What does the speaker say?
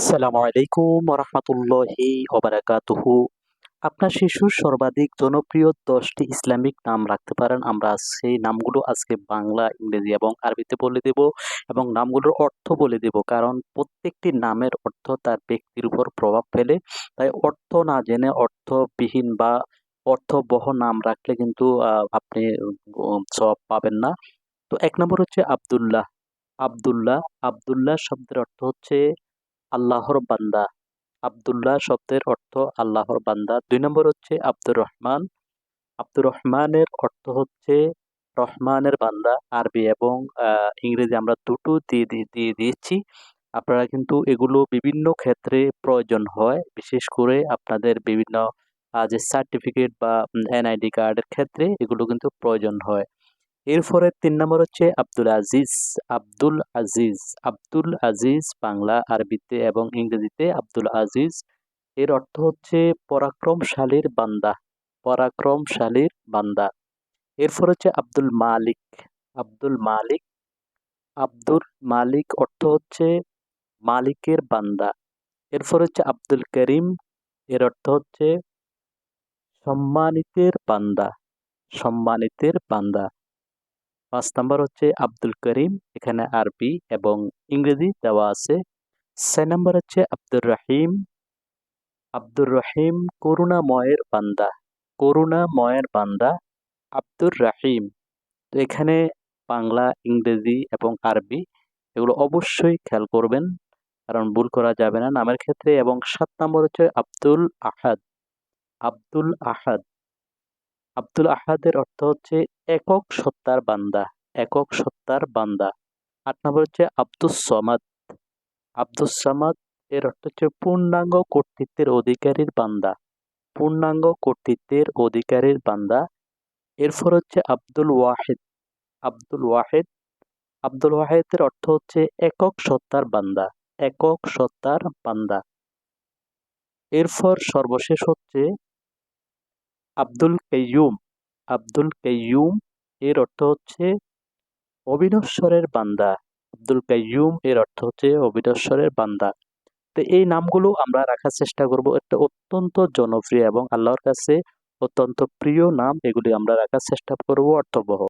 আসসালামু আলাইকুম রহমতুল্লাহি ওবারাকাতুহু। আপনার শিশুর সর্বাধিক জনপ্রিয় দশটি ইসলামিক নাম রাখতে পারেন। আমরা সেই নামগুলো আজকে বাংলা, ইংরেজি এবং আরবিতে বলে দেব এবং নামগুলোর অর্থ বলে দেব। কারণ প্রত্যেকটি নামের অর্থ তার ব্যক্তির উপর প্রভাব ফেলে। তাই অর্থ না জেনে অর্থবিহীন বা অর্থবহ নাম রাখলে কিন্তু আপনি সব পাবেন না। তো এক নম্বর হচ্ছে আবদুল্লাহ। আবদুল্লাহ আবদুল্লাহ শব্দের অর্থ হচ্ছে আল্লাহর বান্দা। আবদুল্লাহ শব্দের অর্থ আল্লাহর বান্দা। দুই নম্বর হচ্ছে আব্দুর রহমান। আব্দুর রহমানের অর্থ হচ্ছে রহমানের বান্দা। আরবি এবং ইংরেজি আমরা দুটো দিয়ে দিয়ে দিয়েছি। আপনারা কিন্তু এগুলো বিভিন্ন ক্ষেত্রে প্রয়োজন হয়। বিশেষ করে আপনাদের বিভিন্ন যে সার্টিফিকেট বা এনআইডি কার্ডের ক্ষেত্রে এগুলো কিন্তু প্রয়োজন হয়। এরপরে তিন নম্বর হচ্ছে আব্দুল আজিজ আব্দুল আজিজ আব্দুল আজিজ বাংলা আরবিতে এবং ইংরেজিতে আব্দুল আজিজ। এর অর্থ হচ্ছে পরাক্রমশালীর বান্দা পরাক্রমশালীর বান্দা। এরপর হচ্ছে আব্দুল মালিক আব্দুল মালিক। আব্দুল মালিক অর্থ হচ্ছে মালিকের বান্দা। এরপর হচ্ছে আব্দুল করিম, এর অর্থ হচ্ছে সম্মানিতের বান্দা সম্মানিতের বান্দা। পাঁচ নাম্বার হচ্ছে আব্দুল করিম, এখানে আরবি এবং ইংরেজি দেওয়া আছে। ছয় নাম্বার হচ্ছে আব্দুর রহিম। আব্দুর রহিম করুণাময়ের বান্দা করুণাময়ের বান্দা আব্দুর রাহিম। তো এখানে বাংলা, ইংরেজি এবং আরবি এগুলো অবশ্যই খেয়াল করবেন, কারণ ভুল করা যাবে না নামের ক্ষেত্রে। এবং সাত নম্বর হচ্ছে আব্দুল আহাদ। আব্দুল আহাদ। আব্দুল আহাদের অর্থ হচ্ছে একক সত্তার বান্দা, একক সত্তার বান্দা। আট নম্বর হচ্ছে আব্দুস সমাদ। আব্দুস সামাদ এর অর্থ হচ্ছে পূর্ণাঙ্গ কর্তৃত্বের অধিকারীর বান্দা। পূর্ণাঙ্গ কর্তৃত্বের অধিকারীর বান্দা। এরপর হচ্ছে আব্দুল ওয়াহেদ। আব্দুল ওয়াহেদ। আব্দুল ওয়াহেদের অর্থ হচ্ছে একক সত্তার বান্দা, একক সত্তার বান্দা। এরপর সর্বশেষ হচ্ছে আব্দুল কেয়ুম আব্দুল কেয়ুম এর অর্থ হচ্ছে অবিনশ্বরের বান্দা। আব্দুল কাইয়ুম এর অর্থ হচ্ছে অবিনশ্বরের বান্দা। তো এই নামগুলো আমরা রাখার চেষ্টা করব। একটা অত্যন্ত জনপ্রিয় এবং আল্লাহর কাছে অত্যন্ত প্রিয় নাম। এগুলি আমরা রাখার চেষ্টা করব অর্থবহ।